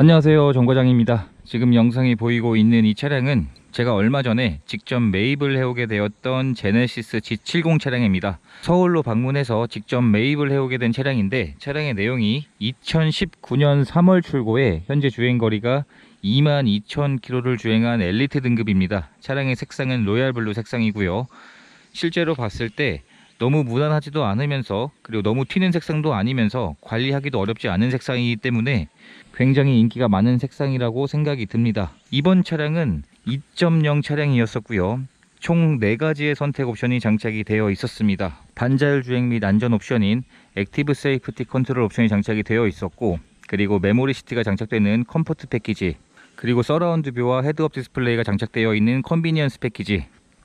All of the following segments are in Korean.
안녕하세요 정과장입니다. 지금 영상이 보이고 있는 이 차량은 제가 얼마 전에 직접 매입을 해오게 되었던 제네시스 G70 차량입니다. 서울로 방문해서 직접 매입을 해오게 된 차량인데 차량의 내용이 2019년 3월 출고에 현재 주행거리가 22,000km를 주행한 엘리트 등급입니다. 차량의 색상은 로얄블루 색상이고요. 실제로 봤을 때 너무 무난하지도 않으면서 그리고 너무 튀는 색상도 아니면서 관리하기도 어렵지 않은 색상이기 때문에 굉장히 인기가 많은 색상이라고 생각이 듭니다. 이번 차량은 2.0 차량이었었고요. 총 4가지의 선택 옵션이 장착이 되어 있었습니다. 반자율 주행 및 안전 옵션인 액티브 세이프티 컨트롤 옵션이 장착이 되어 있었고 그리고 메모리 시트가 장착되는 컴포트 패키지 그리고 서라운드 뷰와 헤드업 디스플레이가 장착되어 있는 컨비니언스 패키지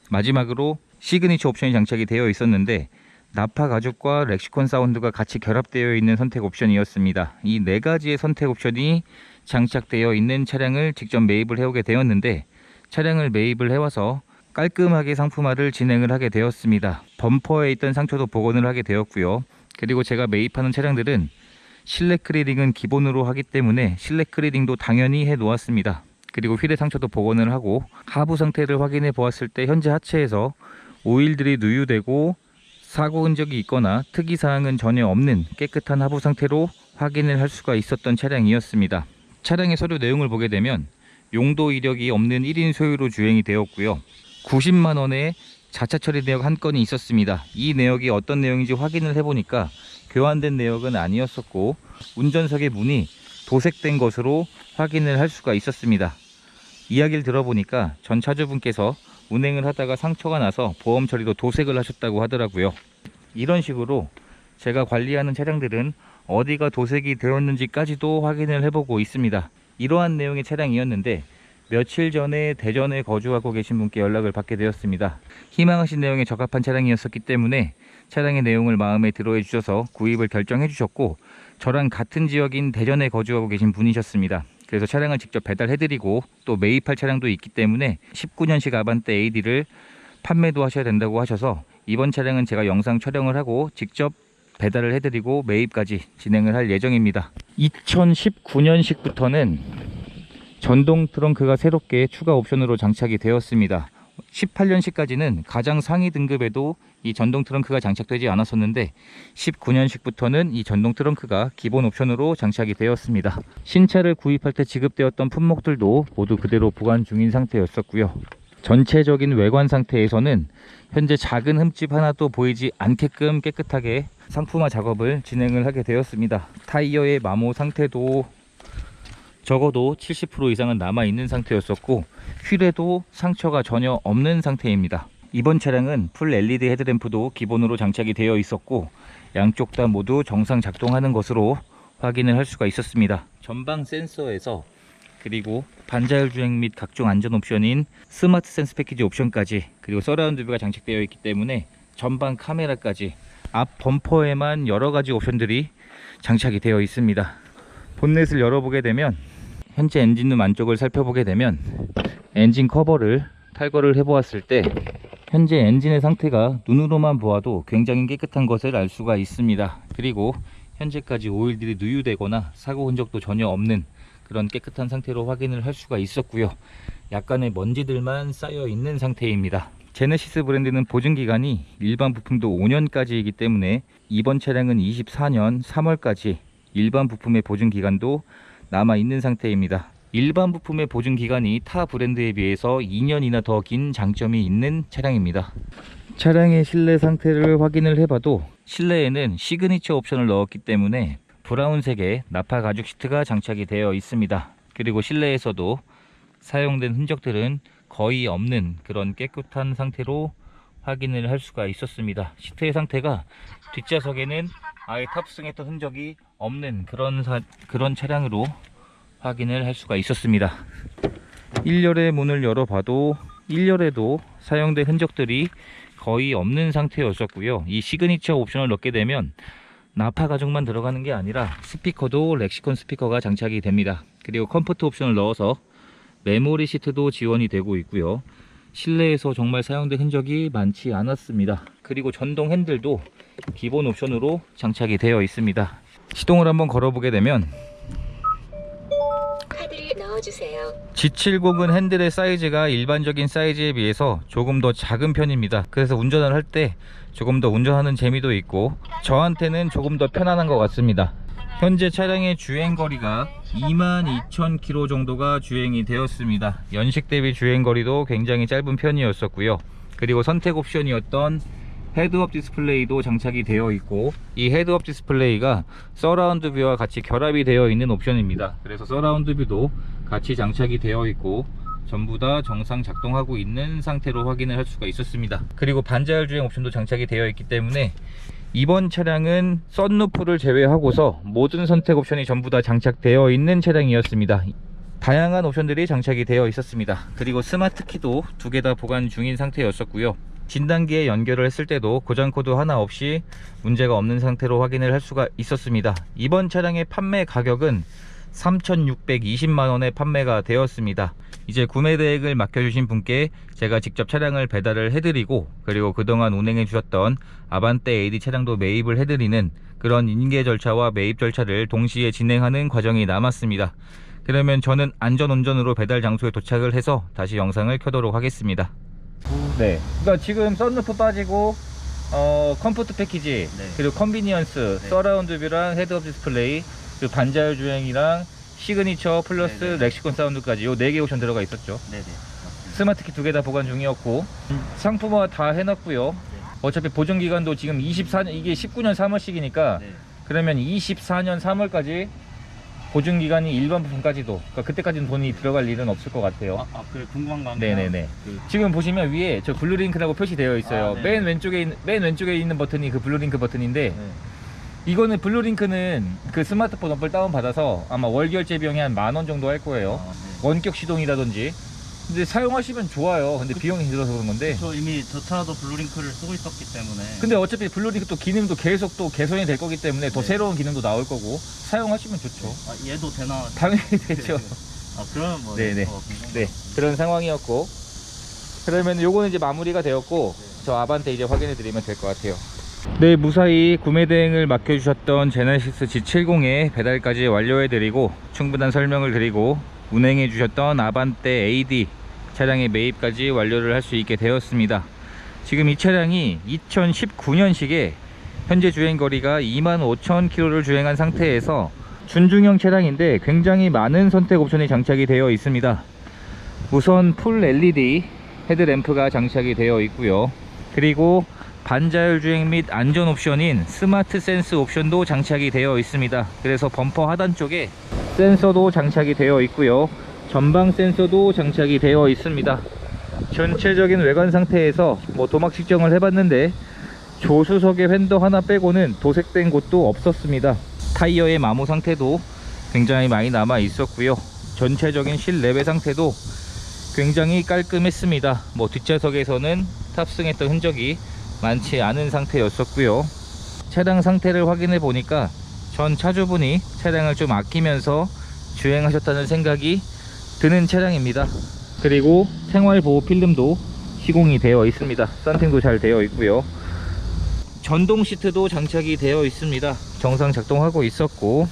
마지막으로 시그니처 옵션이 장착이 되어 있었는데 나파 가죽과 렉시콘 사운드가 같이 결합되어 있는 선택 옵션이었습니다. 이 네 가지의 선택 옵션이 장착되어 있는 차량을 직접 매입을 해오게 되었는데 차량을 매입을 해와서 깔끔하게 상품화를 진행을 하게 되었습니다. 범퍼에 있던 상처도 복원을 하게 되었고요. 그리고 제가 매입하는 차량들은 실내 크리링은 기본으로 하기 때문에 실내 크리링도 당연히 해 놓았습니다. 그리고 휠의 상처도 복원을 하고 하부 상태를 확인해 보았을 때 현재 하체에서 오일들이 누유되고 사고 흔적이 있거나 특이 사항은 전혀 없는 깨끗한 하부 상태로 확인을 할 수가 있었던 차량이었습니다. 차량의 서류 내용을 보게 되면 용도 이력이 없는 1인 소유로 주행이 되었고요. 90만 원의 자차 처리 내역 한 건이 있었습니다. 이 내역이 어떤 내용인지 확인을 해보니까 교환된 내역은 아니었었고 운전석의 문이 도색된 것으로 확인을 할 수가 있었습니다. 이야기를 들어보니까 전 차주분께서 운행을 하다가 상처가 나서 보험 처리도 도색을 하셨다고 하더라고요. 이런 식으로 제가 관리하는 차량들은 어디가 도색이 되었는지까지도 확인을 해보고 있습니다. 이러한 내용의 차량이었는데 며칠 전에 대전에 거주하고 계신 분께 연락을 받게 되었습니다. 희망하신 내용에 적합한 차량이었었기 때문에 차량의 내용을 마음에 들어 해 주셔서 구입을 결정해 주셨고 저랑 같은 지역인 대전에 거주하고 계신 분이셨습니다. 그래서 차량을 직접 배달해드리고 또 매입할 차량도 있기 때문에 19년식 아반떼 AD를 판매도 하셔야 된다고 하셔서 이번 차량은 제가 영상 촬영을 하고 직접 배달을 해드리고 매입까지 진행을 할 예정입니다. 2019년식부터는 전동 트렁크가 새롭게 추가 옵션으로 장착이 되었습니다. 18년식까지는 가장 상위 등급에도 이 전동 트렁크가 장착되지 않았었는데 19년식부터는 이 전동 트렁크가 기본 옵션으로 장착이 되었습니다. 신차를 구입할 때 지급되었던 품목들도 모두 그대로 보관 중인 상태였었고요. 전체적인 외관 상태에서는 현재 작은 흠집 하나도 보이지 않게끔 깨끗하게 상품화 작업을 진행을 하게 되었습니다. 타이어의 마모 상태도 적어도 70% 이상은 남아 있는 상태였었고 휠에도 상처가 전혀 없는 상태입니다. 이번 차량은 풀 LED 헤드램프도 기본으로 장착이 되어 있었고 양쪽 다 모두 정상 작동하는 것으로 확인을 할 수가 있었습니다. 전방 센서에서 그리고 반자율 주행 및 각종 안전 옵션인 스마트 센스 패키지 옵션까지 그리고 서라운드 뷰가 장착되어 있기 때문에 전방 카메라까지 앞 범퍼에만 여러 가지 옵션들이 장착이 되어 있습니다. 본넷을 열어보게 되면 현재 엔진룸 안쪽을 살펴보게 되면 엔진 커버를 탈거를 해보았을 때 현재 엔진의 상태가 눈으로만 보아도 굉장히 깨끗한 것을 알 수가 있습니다. 그리고 현재까지 오일들이 누유되거나 사고 흔적도 전혀 없는 그런 깨끗한 상태로 확인을 할 수가 있었고요. 약간의 먼지들만 쌓여 있는 상태입니다. 제네시스 브랜드는 보증 기간이 일반 부품도 5년까지이기 때문에 이번 차량은 24년 3월까지 일반 부품의 보증 기간도 남아 있는 상태입니다. 일반 부품의 보증 기간이 타 브랜드에 비해서 2년이나 더 긴 장점이 있는 차량입니다. 차량의 실내 상태를 확인을 해봐도 실내에는 시그니처 옵션을 넣었기 때문에 브라운색의 나파 가죽 시트가 장착이 되어 있습니다. 그리고 실내에서도 사용된 흔적들은 거의 없는 그런 깨끗한 상태로 확인을 할 수가 있었습니다. 시트의 상태가 뒷좌석에는 아예 탑승했던 흔적이 없는 그런 사, 그런 차량으로 확인을 할 수가 있었습니다. 1열의 문을 열어봐도 1열에도 사용된 흔적들이 거의 없는 상태였었고요. 이 시그니처 옵션을 넣게 되면 나파 가죽만 들어가는 게 아니라 스피커도 렉시콘 스피커가 장착이 됩니다. 그리고 컴포트 옵션을 넣어서 메모리 시트도 지원이 되고 있고요. 실내에서 정말 사용된 흔적이 많지 않았습니다. 그리고 전동 핸들도 기본 옵션으로 장착이 되어 있습니다. 시동을 한번 걸어 보게 되면 카드를 넣어 주세요. G70은 핸들의 사이즈가 일반적인 사이즈에 비해서 조금 더 작은 편입니다. 그래서 운전을 할 때 조금 더 운전하는 재미도 있고 저한테는 조금 더 편안한 것 같습니다. 현재 차량의 주행거리가 22,000km 정도가 주행이 되었습니다. 연식 대비 주행거리도 굉장히 짧은 편이었었고요. 그리고 선택 옵션이었던 헤드업 디스플레이도 장착이 되어 있고 이 헤드업 디스플레이가 서라운드 뷰와 같이 결합이 되어 있는 옵션입니다 그래서 서라운드 뷰도 같이 장착이 되어 있고 전부 다 정상 작동하고 있는 상태로 확인을 할 수가 있었습니다. 그리고 반자율 주행 옵션도 장착이 되어 있기 때문에 이번 차량은 썬루프를 제외하고서 모든 선택 옵션이 전부 다 장착되어 있는 차량이었습니다. 다양한 옵션들이 장착이 되어 있었습니다. 그리고 스마트 키도 두 개 다 보관 중인 상태였었고요. 진단기에 연결을 했을 때도 고장 코드 하나 없이 문제가 없는 상태로 확인을 할 수가 있었습니다. 이번 차량의 판매 가격은 3,620만원에 판매가 되었습니다 이제 구매 대행을 맡겨주신 분께 제가 직접 차량을 배달을 해드리고 그리고 그동안 운행해 주셨던 아반떼 AD 차량도 매입을 해드리는 그런 인계 절차와 매입 절차를 동시에 진행하는 과정이 남았습니다 그러면 저는 안전운전으로 배달 장소에 도착을 해서 다시 영상을 켜도록 하겠습니다 네 그러니까 지금 썬루프 빠지고 어 컴포트 패키지 네. 그리고 컨비니언스 네. 서라운드 뷰랑 헤드업 디스플레이 그리고 반자율 주행이랑 시그니처 플러스 네, 네. 렉시콘 사운드까지 요 4개 옵션 들어가 있었죠 네네. 맞습니다. 스마트키 두 개 다 보관 중이었고 상품화 다 해놨고요 어차피 보증 기간도 지금 24년 이게 19년 3월씩이니까 네. 그러면 24년 3월까지 보증 기간이 일반 부품까지도 그러니까 그때까지는 돈이 들어갈 일은 없을 것 같아요. 아, 아 그래 궁금한 거 하면 네네네. 그, 지금 보시면 위에 저 블루링크라고 표시되어 있어요. 아, 네. 맨 왼쪽에 있는, 맨 왼쪽에 있는 버튼이 그 블루링크 버튼인데 네. 이거는 블루링크는 그 스마트폰 어플 다운 받아서 아마 월 결제 비용이 한 만 원 정도 할 거예요. 아, 네. 원격 시동이라든지. 근데 사용하시면 좋아요. 근데 비용이 들어서 그런 건데. 저 이미 저 차도 블루링크를 쓰고 있었기 때문에. 근데 어차피 블루링크 또 기능도 계속 또 개선이 될 거기 때문에 더 네. 새로운 기능도 나올 거고 사용하시면 좋죠. 아, 얘도 되나? 당연히 되죠. 아 그러면 뭐 네네. 더 궁금한 네, 거. 그런 상황이었고 그러면 요거는 이제 마무리가 되었고 저 아반떼 이제 확인해 드리면 될 것 같아요 네 무사히 구매 대행을 맡겨주셨던 제네시스 G70의 배달까지 완료해 드리고 충분한 설명을 드리고 운행해 주셨던 아반떼 AD 차량의 매입까지 완료를 할 수 있게 되었습니다. 지금 이 차량이 2019년식에 현재 주행거리가 25,000km를 주행한 상태에서 준중형 차량인데 굉장히 많은 선택 옵션이 장착이 되어 있습니다. 우선 풀 LED 헤드램프가 장착이 되어 있고요. 그리고 반자율 주행 및 안전 옵션인 스마트 센스 옵션도 장착이 되어 있습니다. 그래서 범퍼 하단 쪽에 센서도 장착이 되어 있고요. 전방 센서도 장착이 되어 있습니다. 전체적인 외관 상태에서 뭐 도막 측정을 해봤는데 조수석의 휀더 하나 빼고는 도색된 곳도 없었습니다. 타이어의 마모 상태도 굉장히 많이 남아 있었고요. 전체적인 실내외 상태도 굉장히 깔끔했습니다. 뭐 뒷좌석에서는 탑승했던 흔적이 많지 않은 상태였었고요. 차량 상태를 확인해 보니까 전 차주분이 차량을 좀 아끼면서 주행하셨다는 생각이 드는 차량입니다. 그리고 생활보호 필름도 시공이 되어 있습니다. 썬팅도 잘 되어 있고요. 전동 시트도 장착이 되어 있습니다. 정상 작동하고 있었고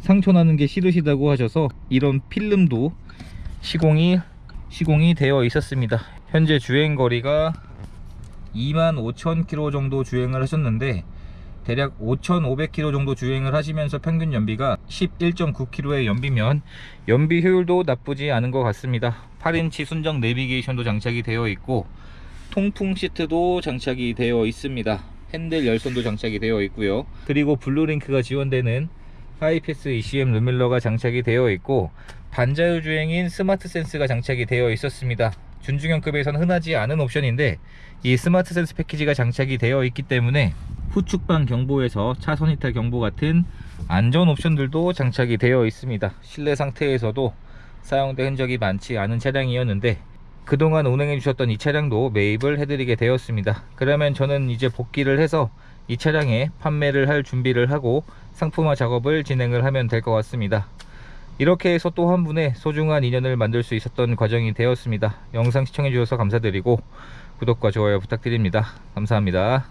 상처 나는 게 싫으시다고 하셔서 이런 필름도 시공이 시공이 되어 있었습니다. 현재 주행거리가 25,000km 정도 주행을 하셨는데 대략 5,500km 정도 주행을 하시면서 평균 연비가 11.9km의 연비면 연비 효율도 나쁘지 않은 것 같습니다. 8인치 순정 내비게이션도 장착이 되어 있고 통풍 시트도 장착이 되어 있습니다. 핸들 열선도 장착이 되어 있고요. 그리고 블루링크가 지원되는 하이패스 ECM 루밀러가 장착이 되어 있고 반자율 주행인 스마트 센스가 장착이 되어 있었습니다 준중형급에서는 흔하지 않은 옵션인데 이 스마트 센스 패키지가 장착이 되어 있기 때문에 후측방 경보에서 차선 이탈 경보 같은 안전 옵션들도 장착이 되어 있습니다. 실내 상태에서도 사용된 흔적이 많지 않은 차량이었는데 그동안 운행해 주셨던 이 차량도 매입을 해드리게 되었습니다. 그러면 저는 이제 복귀를 해서 이 차량에 판매를 할 준비를 하고 상품화 작업을 진행을 하면 될 것 같습니다 이렇게 해서 또 한 분의 소중한 인연을 만들 수 있었던 과정이 되었습니다. 영상 시청해 주셔서 감사드리고 구독과 좋아요 부탁드립니다. 감사합니다